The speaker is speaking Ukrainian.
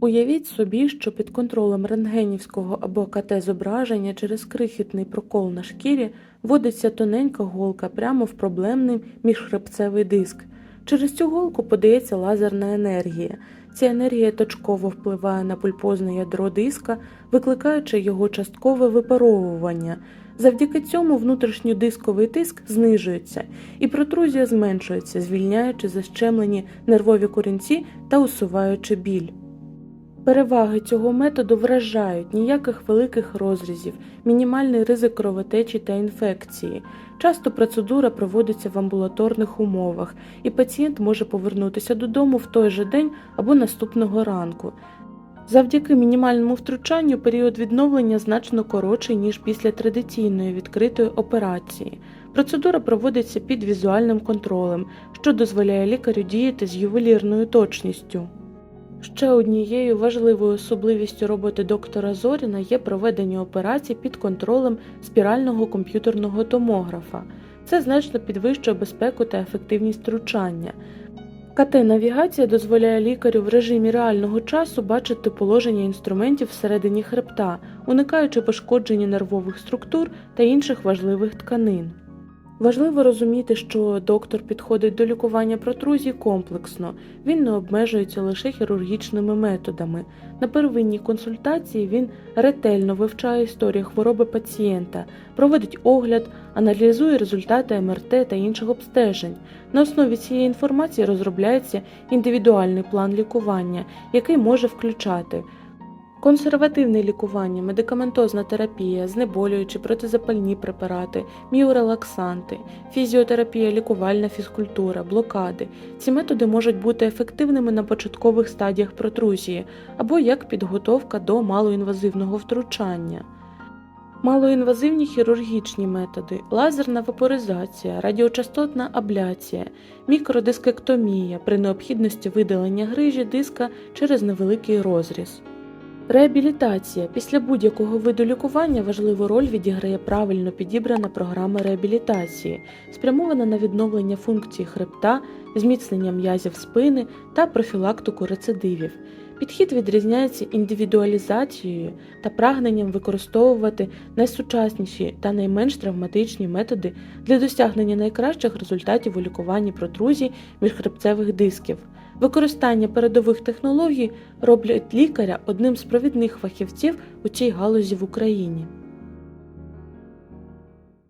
Уявіть собі, що під контролем рентгенівського або КТ-зображення через крихітний прокол на шкірі вводиться тоненька голка прямо в проблемний міжхребцевий диск. Через цю голку подається лазерна енергія. Ця енергія точково впливає на пульпозне ядро диска, викликаючи його часткове випаровування. Завдяки цьому внутрішньодисковий тиск знижується і протрузія зменшується, звільняючи защемлені нервові корінці та усуваючи біль. Переваги цього методу вражають ніяких великих розрізів, мінімальний ризик кровотечі та інфекції. Часто процедура проводиться в амбулаторних умовах, і пацієнт може повернутися додому в той же день або наступного ранку. Завдяки мінімальному втручанню період відновлення значно коротший, ніж після традиційної відкритої операції. Процедура проводиться під візуальним контролем, що дозволяє лікарю діяти з ювелірною точністю. Ще однією важливою особливістю роботи доктора Зоріна є проведення операцій під контролем спірального комп'ютерного томографа. Це значно підвищує безпеку та ефективність втручання. КТ-навігація дозволяє лікарю в режимі реального часу бачити положення інструментів всередині хребта, уникаючи пошкодження нервових структур та інших важливих тканин. Важливо розуміти, що доктор підходить до лікування протрузій комплексно, він не обмежується лише хірургічними методами. На первинній консультації він ретельно вивчає історію хвороби пацієнта, проводить огляд, аналізує результати МРТ та інших обстежень. На основі цієї інформації розробляється індивідуальний план лікування, який може включати Консервативне лікування, медикаментозна терапія, знеболюючі протизапальні препарати, міорелаксанти, фізіотерапія, лікувальна фізкультура, блокади. Ці методи можуть бути ефективними на початкових стадіях протрузії або як підготовка до малоінвазивного втручання. Малоінвазивні хірургічні методи, лазерна вапоризація, радіочастотна абляція, мікродискектомія при необхідності видалення грижі диска через невеликий розріз. Реабілітація. Після будь-якого виду лікування важливу роль відіграє правильно підібрана програма реабілітації, спрямована на відновлення функцій хребта, зміцнення м'язів спини та профілактику рецидивів. Підхід відрізняється індивідуалізацією та прагненням використовувати найсучасніші та найменш травматичні методи для досягнення найкращих результатів у лікуванні протрузій міжхребцевих дисків. Використання передових технологій роблять лікаря одним з провідних фахівців у цій галузі в Україні.